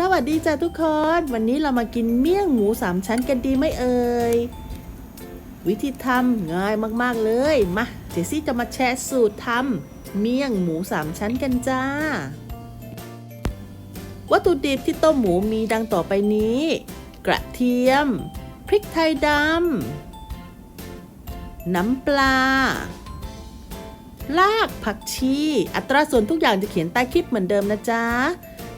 สวัสดีจ้าทุกคน วันนี้เรามากินเมี่ยงหมูสามชั้นกันดีไหมเอ่ย วิธีทำง่ายมากๆเลย มาเจสซี่จะมาแชร์สูตรทำเมี่ยงหมูสามชั้นกันจ้า วัตถุดิบที่ต้มหมูมีดังต่อไปนี้ กระเทียม พริกไทยดำ น้ำปลาลากผักชี อัตราส่วนทุกอย่างจะเขียนใต้คลิปเหมือนเดิมนะจ๊ะ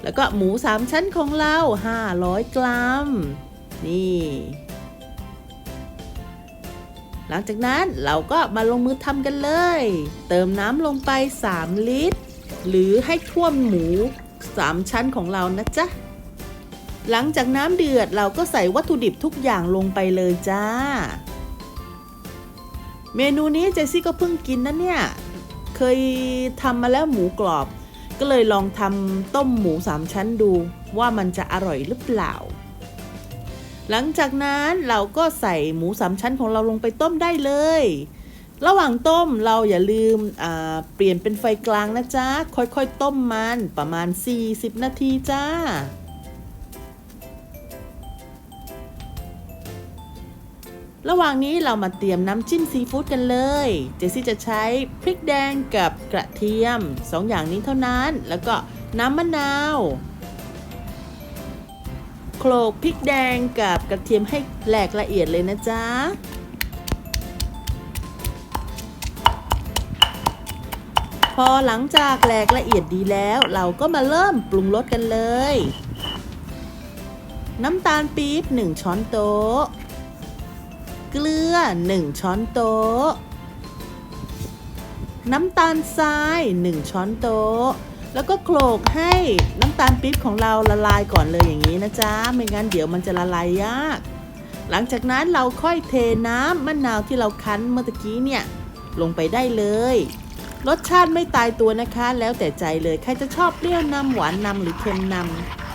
แล้วก็หมูสามชั้นของเรา 500 กรัม นี่ หลังจากนั้นเราก็มาลงมือทำกันเลย เติมน้ำลงไป 3 ลิตร หรือให้ท่วมหมู 3 ชั้นของเรานะจ๊ะ หลังจากน้ำเดือดเราก็ใส่วัตถุดิบทุกอย่างลงไปเลยจ้า เมนูนี้เจสซี่ก็เพิ่งกินนะเนี่ย เคยทำมาแล้วหมูกรอบ ก็เลยลองทำต้มหมูสามชั้นดูว่ามันจะอร่อยหรือเปล่า หลังจากนั้นเราก็ใส่หมูสามชั้นของเราลงไปต้มได้เลย ระหว่างต้มเราอย่าลืมเปลี่ยนเป็นไฟกลางนะจ๊ะ ค่อยๆ ต้มมันประมาณ 40 นาทีจ้า ระหว่างนี้เรามาเตรียมน้ำจิ้มซีฟู้ดกันเลย เจสซี่จะใช้พริกแดงกับกระเทียมสองอย่างนี้เท่านั้น แล้วก็น้ำมะนาว โขลกพริกแดงกับกระเทียมให้แหลกละเอียดเลยนะจ๊ะ พอหลังจากแหลกละเอียดดีแล้ว เราก็มาเริ่มปรุงรสกันเลย น้ำตาลปี๊บ1ช้อนโต๊ะ เกลือ 1 ช้อนโต๊ะ น้ำตาลทราย 1 ช้อนโต๊ะ แล้วก็โขลกให้น้ำตาลปี๊บของเราละลายก่อนเลยอย่างนี้นะจ๊ะ ไม่งั้นเดี๋ยวมันจะละลายยาก หลังจากนั้นเราค่อยเทน้ำมะนาวที่เราคั้นเมื่อกี้เนี่ย ลงไปได้เลยรสชาติไม่ตายตัวนะคะ แล้วแต่ใจเลย ใครจะชอบเปรี้ยวนำหวานนำหรือเค็มนำ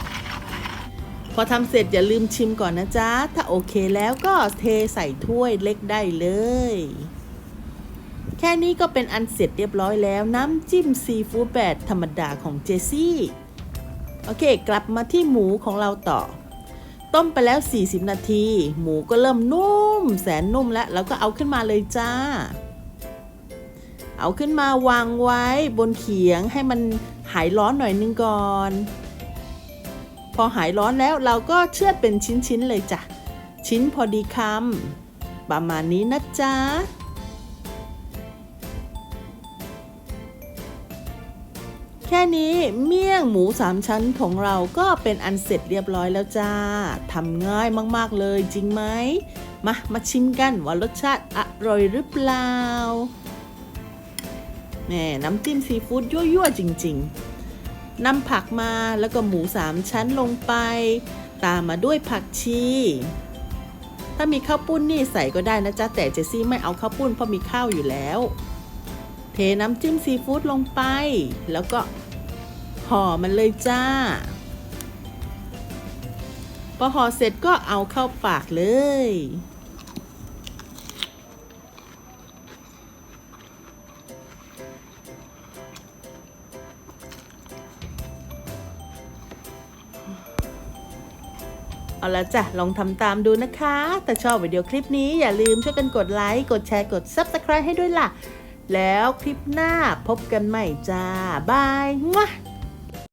พอทำเสร็จอย่าลืมชิมก่อนนะจ๊ะ ถ้าโอเคแล้วก็เทใส่ถ้วยเล็กได้เลย แค่นี้ก็เป็นอันเสร็จเรียบร้อยแล้วน้ำจิ้มซีฟู้ดแบบธรรมดาของเจซี่ โอเค กลับมาที่หมูของเราต่อ ต้มไปแล้ว 40 นาที หมูก็เริ่มนุ่ม แสนนุ่มแล้วแล้วก็เอาขึ้นมาเลยจ้า เอาขึ้นมาวางไว้บนเขียงให้มันหายร้อนหน่อยนึงก่อน พอหายร้อนแล้วเราก็เชือดเป็นชิ้นๆเลยจ้ะ ชิ้นพอดีคำประมาณนี้นะจ๊ะแค่นี้เมี่ยงหมูสามชั้นของเราก็เป็นอันเสร็จเรียบร้อยแล้วจ้าทำง่ายมากๆเลยจริงไหมมามาชิมกันว่ารสชาติอร่อยหรือเปล่าแหมน้ำจิ้มซีฟู้ดยั่วๆจริง ๆ นำผักมาแล้วก็หมูสามชั้นลงไป ตามมาด้วยผักชี ถ้ามีข้าวปุ้นนี่ใส่ก็ได้นะจ๊ะ แต่เจสซี่ไม่เอาข้าวปุ้นเพราะมีข้าวอยู่แล้ว เทน้ำจิ้มซีฟู้ดลงไป แล้วก็ห่อมันเลยจ้า พอห่อเสร็จก็เอาเข้าปากเลย เอาละจ้ะ ลองทำตามดูนะคะ แต่ชอบวิดีโอคลิปนี้อย่าลืมช่วยกันกดไลค์ กดแชร์ กด Subscribe ให้ด้วยล่ะ แล้วคลิปหน้าพบกันใหม่จ้า บายงะ